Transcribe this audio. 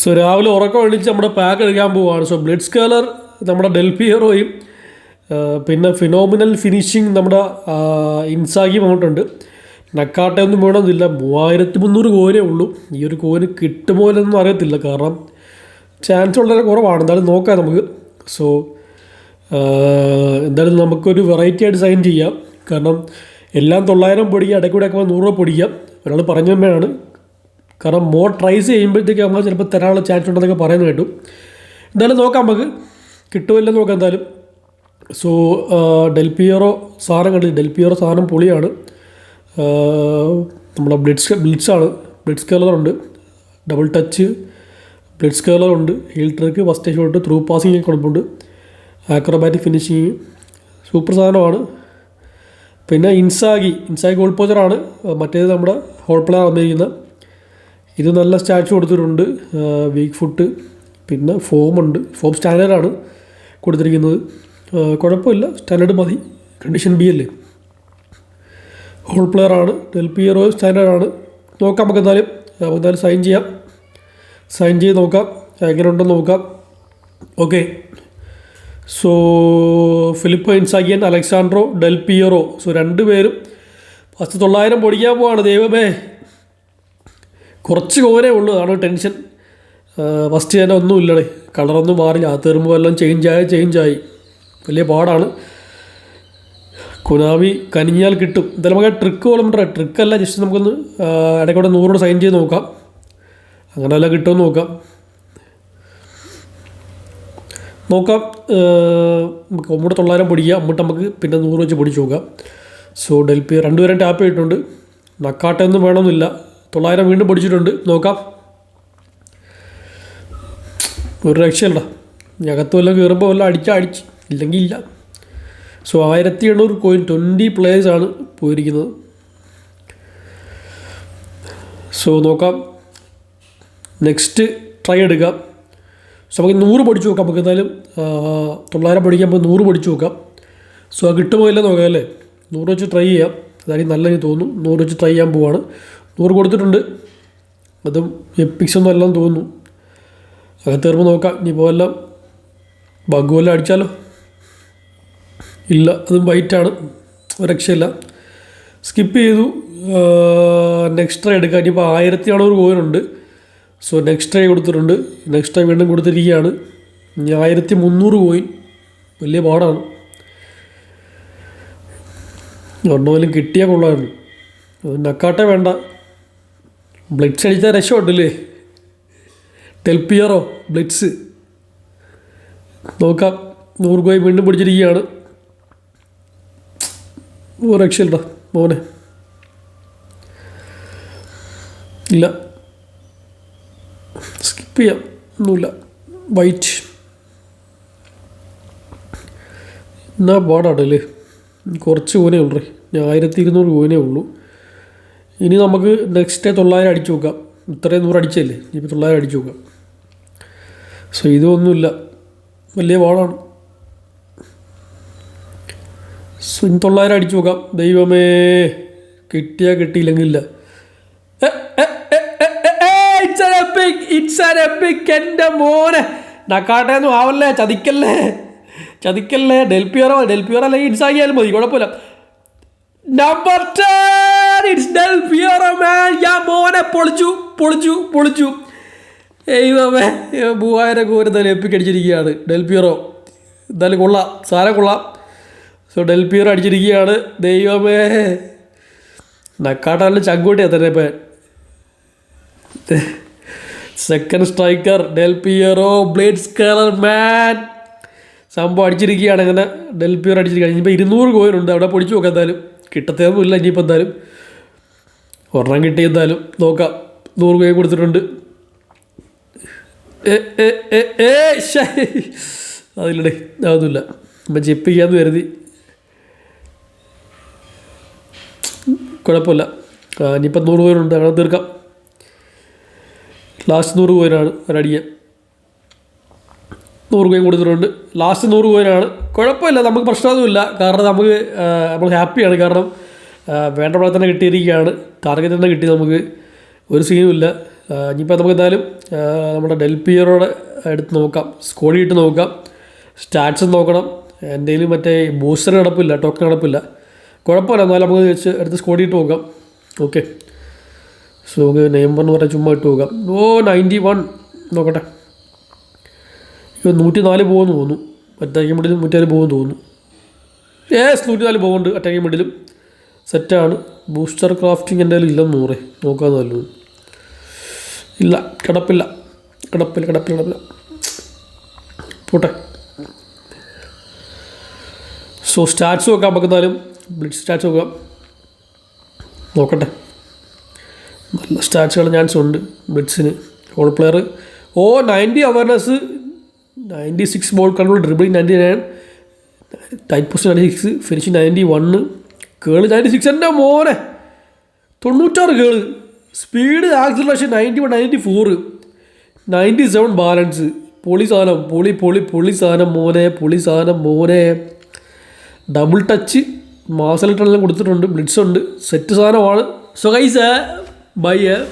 So രാവിലെ ഉറക്കം എണീച്ച് നമ്മുടെ പാക്ക് എടുക്കാൻ പോവുകയാണ് സോ ബ്ലഡ് സ്കാലർ നമ്മുടെ ഡെൽഫി ഹീറോയും പിന്നെ ഫിനോമിനൽ ഫിനിഷിങ് നമ്മുടെ ഇൻസാഗിയും ഇൻസാഗി വന്നിട്ടുണ്ട്. നക്കാട്ടയൊന്നും വേണമെന്നില്ല. മൂവായിരത്തി മുന്നൂറ് കോരേ ഉള്ളൂ. ഈ ഒരു കോര് കിട്ടുമോലെന്നും അറിയത്തില്ല. കാരണം ചാൻസ് വളരെ കുറവാണ്. എന്തായാലും നോക്കാം നമുക്ക്. സോ എന്തായാലും നമുക്കൊരു വെറൈറ്റി ആയിട്ട് സൈൻ ചെയ്യാം. കാരണം എല്ലാം തൊള്ളായിരം പൊടിക്കുക ഇടയ്ക്കൂടെയൊക്കെ നൂറ് രൂപ പൊടിക്കുക ഒരാൾ പറഞ്ഞു തന്നെയാണ്. കാരണം മോർ ട്രൈസ് ചെയ്യുമ്പോഴത്തേക്ക് നമ്മൾ ചിലപ്പോൾ തരാനുള്ള ചാൻസ് ഉണ്ടെന്നൊക്കെ പറയുന്നത് കേട്ടു. എന്തായാലും നോക്കാം നമുക്ക്. കിട്ടുമല്ലോ നോക്കാം എന്തായാലും. സോ ഡെൽപിയറോ സാധനം കണ്ടില്ല? ഡെൽപിയറോ സാധനം പൊളിയാണ്. നമ്മുടെ ബ്ലഡ്സ് ബ്ലിഡ്സ് ബ്ലിഡ്സാണ് ബ്ലിഡ്സ് കളറുണ്ട് ഡബിൾ ടച്ച് ബ്ലിഡ്സ് കളറുണ്ട് heel trick first shot through ഒക്കെ കുഴപ്പമുണ്ട് ആക്രോബാറ്റിക് ഫിനിഷിങ് സൂപ്പർ സാധനമാണ്. പിന്നെ ഇൻസാഗി ഇൻസാഗി ഗോൾ പോച്ചറാണ് മറ്റേത് നമ്മുടെ ഹോൾ പ്ലാൻ വന്നിരിക്കുന്നത്. ഇത് നല്ല സ്റ്റാച്ചു കൊടുത്തിട്ടുണ്ട് വീക്ക് ഫുട്ട് പിന്നെ ഫോമുണ്ട് ഫോം സ്റ്റാൻഡേർഡാണ് കൊടുത്തിരിക്കുന്നത്. കുഴപ്പമില്ല സ്റ്റാൻഡേർഡ് മതി. കണ്ടീഷൻ ബി അല്ലേ? ഹോൾ പ്ലെയർ ആണ്. ഡെൽപിയറോ സ്റ്റാൻഡേർഡാണ് നോക്കാം നമുക്ക് എന്തായാലും. നമുക്ക് എന്തായാലും സൈൻ ചെയ്യാം. സൈൻ ചെയ്ത് നോക്കാം. എങ്ങനെ ഉണ്ടെന്ന് നോക്കാം ഓക്കെ സോ ഫിലിപ്പ് ഇൻസാഗിയൻ അലക്സാൻഡ്രോ ഡെൽ പിയറോ സോ രണ്ടുപേരും ഫസ്റ്റ് തൊള്ളായിരം പൊടിക്കാൻ പോവാണ്. ദൈവമേ. കുറച്ച് കോരേ ഉള്ളൂ. അതാണ് ടെൻഷൻ. ഫസ്റ്റ് തന്നെ ഒന്നും ഇല്ലടേ. കളറൊന്നും മാറില്ല. ആ തീർമ്പോൾ എല്ലാം ചേഞ്ചായി ചേഞ്ചായി വലിയ പാടാണ്. കുനാമി കനിഞ്ഞാൽ കിട്ടും. എന്തായാലും നമുക്ക് ട്രിക്ക് പോലെ ട്രിക്കല്ല ജസ്റ്റ് നമുക്കൊന്ന് ഇടയ്ക്കൂടെ നൂറോട് സൈൻ ചെയ്ത് നോക്കാം. അങ്ങനെ വല്ല കിട്ടുമെന്ന് നോക്കാം. നോക്കാം. നമുക്ക് ഒമ്പത് തൊള്ളായിരം പൊടിക്കുക അമ്മട്ട് നമുക്ക് പിന്നെ നൂറ് വെച്ച് പൊടിച്ച് നോക്കാം. സോ ഡെൽപി രണ്ടുപേരും ടാപ്പ് ചെയ്തിട്ടുണ്ട്. നക്കാട്ടൊന്നും വേണമെന്നില്ല. തൊള്ളായിരം വീണ്ടും പഠിച്ചിട്ടുണ്ട് നോക്കാം. ഒരു രക്ഷയല്ല ഞകത്ത് വല്ലതും കയറുമ്പോൾ വല്ല അടിച്ചാൽ അടിച്ച്. ഇല്ലെങ്കിൽ ഇല്ല. സോ ആയിരത്തി എണ്ണൂറ് കോയിൻ ട്വന്റി പ്ലേയേഴ്സാണ് പോയിരിക്കുന്നത്. സോ നോക്കാം. നെക്സ്റ്റ് ട്രൈ എടുക്കാം. സോ നമുക്ക് നൂറ് പഠിച്ചു നോക്കാം. നമുക്ക് എന്തായാലും തൊള്ളായിരം പഠിക്കാൻ നമുക്ക് നൂറ് പഠിച്ചു നോക്കാം. സോ അത് കിട്ടുമോ ഇല്ല നോക്കാം അല്ലേ? നൂറ് വെച്ച് ട്രൈ ചെയ്യാം. അതായത് നല്ല എനിക്ക് തോന്നുന്നു നൂറ് വെച്ച് ട്രൈ ചെയ്യാൻ പോവാണ്. നൂറ് കൊടുത്തിട്ടുണ്ട്. അത് എപ്പിക്സ് ഒന്നും എല്ലാം തോന്നുന്നു. അകത്ത് കയറുമ്പോൾ നോക്കാം. ഇനിയിപ്പോൾ എല്ലാം ബഗ് വല്ലതും അടിച്ചാലോ? ഇല്ല അതും വൈറ്റാണ് രക്ഷയില്ല. സ്കിപ്പ് ചെയ്തു. നെക്സ്റ്റ് എടുക്കാം. ഇനിയിപ്പോൾ ആയിരത്തി അറുന്നൂറ് കോയിനുണ്ട് സോ നെക്സ്റ്റ് ട്രൈ കൊടുത്തിട്ടുണ്ട്. നെക്സ്റ്റ് ട്രൈ വീണ്ടും കൊടുത്തിരിക്കുകയാണ്. ഇനി ആയിരത്തി മുന്നൂറ് കോയിൻ വലിയ പാടാണ്. ഒരെണ്ണമെങ്കിലും കിട്ടിയാൽ കൊള്ളായിരുന്നു അത് നക്കാട്ടെ വേണ്ട. ബ്ലിറ്റ്സ് അടിച്ചാൽ രക്ഷമുണ്ടല്ലേ ടെൽപ്പിയറോ ബ്ലിറ്റ്സ് നോക്കാം. നൂറ് കോയിൻ വീണ്ടും പിടിച്ചിരിക്കുകയാണ്. ഒരു രക്ഷയില്ല മോനെ. ഇല്ല. സ്കിപ്പ് ചെയ്യാം. ഒന്നുമില്ല. വൈറ്റ് എന്നാ പാടാടല്ലേ കുറച്ച് കോനേ ഉള്ളൂ. ഞാൻ ആയിരത്തി ഇരുന്നൂറ് കോനേ ഉള്ളൂ. ഇനി നമുക്ക് നെക്സ്റ്റ് തൊള്ളായിരം അടിച്ചു നോക്കാം. ഇത്രയും നൂറ് അടിച്ചല്ലേ? ഇനിയിപ്പോൾ തൊള്ളായിരം അടിച്ചു നോക്കാം. സോ ഇതൊന്നുമില്ല. വലിയ വാളാണ് സോ ഇനി തൊള്ളായിരം അടിച്ചു നോക്കാം. ദൈവമേ കിട്ടിയാൽ കിട്ടിയില്ലെങ്കിൽ ഇല്ല ഇറ്റ്സ് ആൻ എന്റെ മോനെ. നക്കാട്ടേന്നും ആവല്ലേ? ചതിക്കല്ലേ? ചതിക്കല്ലേ? ഡെൽപിയറോ ഡെൽപിയറോ അല്ലെങ്കിൽ ഇൻസാക്കിയാലും മതി. കുഴപ്പമില്ല. Number ten it's Del Piero man ഞാൻ മോനെ പൊളിച്ചു പൊളിച്ചു പൊളിച്ചു. ഏയ്മേ മൂവായിരം കോരി എന്തായാലും എപ്പിക്കടിച്ചിരിക്കുകയാണ് ഡെൽപിയറോ എന്തായാലും കൊള്ളാം. സാരം കൊള്ളാം. സോ ഡെൽപിയറോ അടിച്ചിരിക്കുകയാണ്. ദൈവമേ. നക്കാട്ടാലും ചങ്കൂട്ടിയാ തന്നെ ഇപ്പം. Second striker Del Piero blitz curler man സംഭവം അടിച്ചിരിക്കുകയാണ് അങ്ങനെ ഡെൽ പിയർ അടിച്ചിരിക്കുകയാണ്. ഇനിയിപ്പോൾ ഇരുന്നൂറ് കോയിനുണ്ട് അവിടെ പൊടിച്ചു നോക്കാം എന്തായാലും. കിട്ടത്തേന്നും ഇല്ല ഇനിയിപ്പോൾ എന്തായാലും. ഒരെണ്ണം കിട്ടി എന്തായാലും. നോക്കാം. നൂറ് രൂപയെ കൊടുത്തിട്ടുണ്ട്. അതില്ലടേ അതൊന്നുമില്ല. അപ്പം ജപ്പിക്കാന്ന് കരുതി. കുഴപ്പമില്ല. ഇനിയിപ്പം നൂറ് പേരുണ്ട് അങ്ങനെ തീർക്കാം. ലാസ്റ്റ് നൂറ് പേരാണ് ഒരടിയൻ. നൂറ് രൂപയും കൊടുത്തിട്ടുണ്ട്. ലാസ്റ്റ് നൂറ് പേരാണ് കുഴപ്പമില്ല. നമുക്ക് പ്രശ്നമൊന്നുമില്ല. കാരണം നമുക്ക് നമ്മൾ ഹാപ്പിയാണ്. കാരണം വേണ്ട പോലെ തന്നെ കിട്ടിയിരിക്കുകയാണ്. ടാർഗറ്റ് തന്നെ കിട്ടി നമുക്ക്. ഒരു സീനും ഇല്ല. ആ, ഇനിയിപ്പോൾ നമുക്ക് എന്തായാലും നമ്മുടെ ഡെൽപിയറോടെ എടുത്ത് നോക്കാം. സ്കോഡി ഇട്ട് നോക്കാം. സ്റ്റാറ്റ്സ് നോക്കണം. എന്തെങ്കിലും മറ്റേ ബൂസ്റ്റർ കിടപ്പില്ല ടോക്കൺ കിടപ്പില്ല കുഴപ്പമില്ല. എന്നാലും നമുക്ക് വെച്ച് എടുത്ത് സ്കോഡി ഇട്ട് നോക്കാം. ഓക്കെ സോ നമുക്ക് നെയ്മർ എന്ന് പറഞ്ഞാൽ ചുമ്മാ ഇട്ട് നോക്കാം. ഓ നയന്റി വൺ നോക്കട്ടെ. ഇപ്പോൾ നൂറ്റി നാല് പോകുമെന്ന് തോന്നുന്നു. അറ്റാക്കിംഗ് മിഡിലും നൂറ്റി നാല് പോകുമെന്ന് തോന്നുന്നു. ഏസ് നൂറ്റി നാല് പോകുന്നുണ്ട് അറ്റാക്കിംഗ് മിഡിലും സെറ്റാണ്. ബൂസ്റ്റർ ക്രാഫ്റ്റിംഗ് എന്റെ കയ്യിൽ ഇല്ലെന്ന് നൂറ് നോക്കാൻ നല്ലത്. ഇല്ല കിടപ്പില്ല. കിടപ്പില്ല കിടപ്പില്ല കിടപ്പില്ല. പോട്ടെ. സോ സ്റ്റാറ്റ്സ് നോക്കാം നമുക്ക് എന്നാലും ബ്ലിഡ് സ്റ്റാറ്റ്സ് നോക്കാം. നോക്കട്ടെ. നല്ല സ്റ്റാറ്റ്സുകൾ ചാൻസ് ഉണ്ട് ബ്ലിഡ്സിന് hole player oh ninety awareness ninety six ball control dribble ninety nine tight post ninety six finishing ninety one curl. Ninety six എന്റെ മോനെ. തൊണ്ണൂറ്റാറ് curl. Speed acceleration ninety one ninety four ninety seven balance പൊളി സാധനം പൊളി പൊളി പൊളി സാധനം മോനെ പൊളി സാധനം മോനെ. ഡബിൾ ടച്ച് മാസലിട്ടെല്ലാം കൊടുത്തിട്ടുണ്ട് ബ്ലിഡ്സ് ഉണ്ട്. സെറ്റ് സാധനമാണ് സോ ഗൈസ് ബൈ